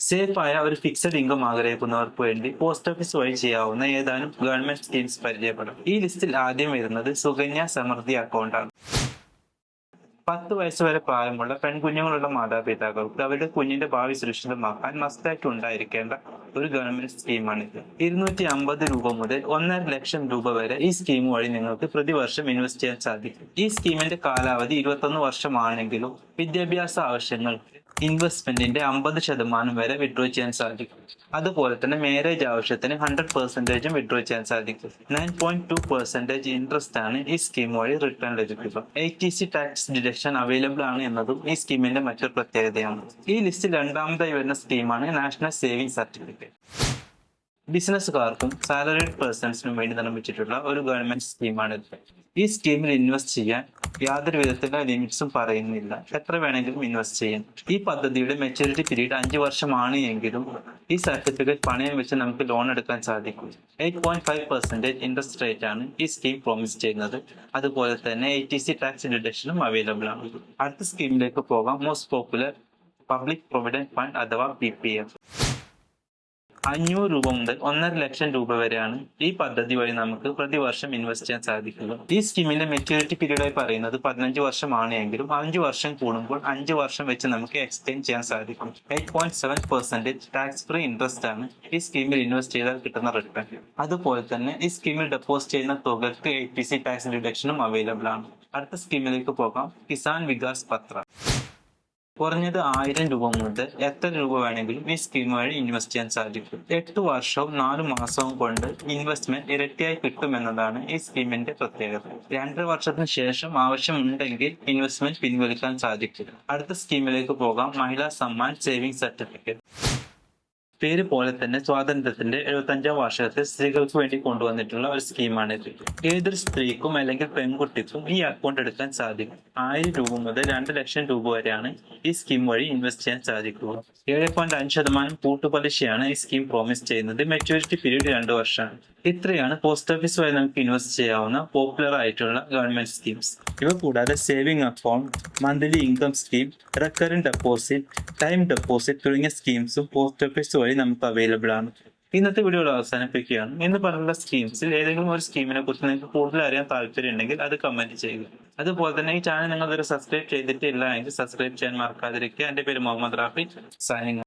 സേഫായ ഒരു fixed income ആഗ്രഹിക്കുന്നവർക്ക് വേണ്ടി പോസ്റ്റ് ഓഫീസ് വഴി ചെയ്യാവുന്ന ഏതാനും ഗവൺമെന്റ് സ്കീംസ് പരിചയപ്പെടും. ഈ ലിസ്റ്റിൽ ആദ്യം വരുന്നത് സുകന്യ സമൃദ്ധി അക്കൗണ്ടാണ് പത്ത് വയസ്സ് വരെ പ്രായമുള്ള പെൺകുഞ്ഞുങ്ങളുള്ള മാതാപിതാക്കൾക്ക് അവരുടെ കുഞ്ഞിന്റെ ഭാവി സുരക്ഷിതമാക്കാൻ മസ്റ്റായിട്ട് ഉണ്ടായിരിക്കേണ്ട ഒരു ഗവൺമെന്റ് സ്കീമാണിത് ഇരുന്നൂറ്റി അമ്പത് രൂപ മുതൽ ഒന്നര ലക്ഷം രൂപ വരെ ഈ സ്കീം വഴി നിങ്ങൾക്ക് പ്രതിവർഷം ഇൻവെസ്റ്റ് ചെയ്യാൻ സാധിക്കും. ഈ സ്കീമിന്റെ കാലാവധി ഇരുപത്തൊന്ന് വർഷമാണെങ്കിലും വിദ്യാഭ്യാസ ആവശ്യങ്ങൾക്ക് ഇൻവെസ്റ്റ്മെന്റിന്റെ അമ്പത് ശതമാനം വരെ വിഡ്രോ ചെയ്യാൻ സാധിക്കും. അതുപോലെ തന്നെ മാരേജ് ആവശ്യത്തിന് ഹൺഡ്രഡ് പെർസെന്റേജും വിഡ്രോ ചെയ്യാൻ സാധിക്കും. Nine point two percentage interest ആണ് ഈ സ്കീം വഴി റിട്ടേൺ ലഭിക്കുക. Eighty C tax deduction available ആണ് എന്നതും ഈ സ്കീമിന്റെ മറ്റൊരു പ്രത്യേകതയാണ്. ഈ ലിസ്റ്റിൽ രണ്ടാമതായി വരുന്ന സ്കീമാണ് നാഷണൽ സേവിംഗ് സർട്ടിഫിക്കറ്റ് ബിസിനസ്സുകാർക്കും സാലറിഡ് പേഴ്സൺസിനും വേണ്ടി നിർമ്മിച്ചിട്ടുള്ള ഒരു ഗവൺമെന്റ് സ്കീമാണിത് ഈ സ്കീമിൽ ഇൻവെസ്റ്റ് ചെയ്യാൻ യാതൊരു വിധത്തിലുള്ള ലിമിറ്റ്സും പറയുന്നില്ല. എത്ര വേണമെങ്കിലും ഇൻവെസ്റ്റ് ചെയ്യാം. ഈ പദ്ധതിയുടെ മെച്ചൂരിറ്റി പീരീഡ് അഞ്ച് വർഷമാണ് എങ്കിലും ഈ സർട്ടിഫിക്കറ്റ് പണയം വെച്ച് നമുക്ക് ലോൺ എടുക്കാൻ സാധിക്കും. Eight point five percentage interest rate ആണ് ഈ സ്കീം പ്രോമിസ് ചെയ്യുന്നത്. അതുപോലെ തന്നെ എ ടി സി ടാക്സ് ഡിഡക്ഷനും അവൈലബിൾ ആണ്. അടുത്ത സ്കീമിലേക്ക് പോകാം. Most popular public provident fund അഥവാ പി പി എഫ് അഞ്ഞൂറ് രൂപ മുതൽ ഒന്നര ലക്ഷം രൂപ വരെയാണ് ഈ പദ്ധതി വഴി നമുക്ക് പ്രതിവർഷം ഇൻവെസ്റ്റ് ചെയ്യാൻ സാധിക്കുക ഈ സ്കീമിന്റെ മെച്യൂരിറ്റി ആയി പറയുന്നത് പതിനഞ്ച് വർഷമാണ് എങ്കിലും അഞ്ച് വർഷം കൂടുമ്പോൾ അഞ്ച് വർഷം വെച്ച് നമുക്ക് എക്സ്റ്റെൻഡ് ചെയ്യാൻ സാധിക്കും. Eight point seven percentage tax free interest ആണ് ഈ സ്കീമിൽ ഇൻവെസ്റ്റ് ചെയ്താൽ കിട്ടുന്ന റിട്ടേൺ അതുപോലെ തന്നെ ഈ സ്കീമിൽ ഡെപ്പോസിറ്റ് ചെയ്യുന്ന തുകക്ക് എ പി സി ടാക്സ് റിഡക്ഷനും അവൈലബിൾ ആണ്. അടുത്ത സ്കീമിലേക്ക് പോകാം. കിസാൻ വികാസ് പത്ര. കുറഞ്ഞത് ആയിരം രൂപ മുതൽ എത്ര രൂപ വേണമെങ്കിലും ഈ സ്കീം വഴി ഇൻവെസ്റ്റ് ചെയ്യാൻ സാധിക്കും. എട്ട് വർഷവും നാല് മാസവും കൊണ്ട് ഇൻവെസ്റ്റ്മെന്റ് ഇരട്ടിയായി കിട്ടുമെന്നതാണ് ഈ സ്കീമിന്റെ പ്രത്യേകത. രണ്ടര വർഷത്തിന് ശേഷം ആവശ്യമുണ്ടെങ്കിൽ ഇൻവെസ്റ്റ്മെന്റ് പിൻവലിക്കാൻ സാധിക്കും. അടുത്ത സ്കീമിലേക്ക് പോകാം. മഹിളാ സമ്മാൻ സേവിംഗ് സർട്ടിഫിക്കറ്റ് പേര് പോലെ തന്നെ സ്വാതന്ത്ര്യത്തിന്റെ എഴുപത്തഞ്ചാം വർഷത്തെ സ്ത്രീകൾക്ക് വേണ്ടി കൊണ്ടുവന്നിട്ടുള്ള ഒരു സ്കീമാണ് സ്കീമാണിത് ഏതൊരു സ്ത്രീക്കും അല്ലെങ്കിൽ പെൺകുട്ടിക്കും ഈ അക്കൗണ്ട് എടുക്കാൻ സാധിക്കും. ആയിരം രൂപ മുതൽ രണ്ട് ലക്ഷം രൂപ വരെയാണ് ഈ സ്കീം വഴി ഇൻവെസ്റ്റ് ചെയ്യാൻ സാധിക്കുക. ഏഴ് പോയിന്റ് അഞ്ച് ശതമാനം കൂട്ടുപലിശയാണ് ഈ സ്കീം പ്രോമിസ് ചെയ്യുന്നത്. മെച്യൂരിറ്റി പീരീഡ് രണ്ട് വർഷമാണ്. ഇത്രയാണ് പോസ്റ്റ് ഓഫീസ് വഴി നമുക്ക് ഇൻവെസ്റ്റ് ചെയ്യാവുന്ന പോപ്പുലർ ആയിട്ടുള്ള ഗവൺമെന്റ് സ്കീംസ് ഇവ കൂടാതെ saving account monthly income scheme recurring deposit time deposit തുടങ്ങിയ സ്കീംസും പോസ്റ്റ് ഓഫീസ് വഴി നമുക്ക് അവൈലബിൾ ആണ്. ഇന്നത്തെ വീഡിയോ അവസാനിപ്പിക്കുകയാണ്. ഇന്ന് പറഞ്ഞുള്ള സ്കീംസിൽ ഏതെങ്കിലും ഒരു സ്കീമിനെ കുറിച്ച് നിങ്ങൾക്ക് കൂടുതൽ അറിയാൻ താല്പര്യം ഉണ്ടെങ്കിൽ അത് കമന്റ് ചെയ്യുക. അതുപോലെ തന്നെ ഈ ചാനൽ നിങ്ങൾ സബ്സ്ക്രൈബ് ചെയ്തിട്ടില്ല എങ്കിൽ സബ്സ്ക്രൈബ് ചെയ്യാൻ മറക്കാതിരിക്കുക. എന്റെ പേര് മുഹമ്മദ് റാഫി. സൈനിങ്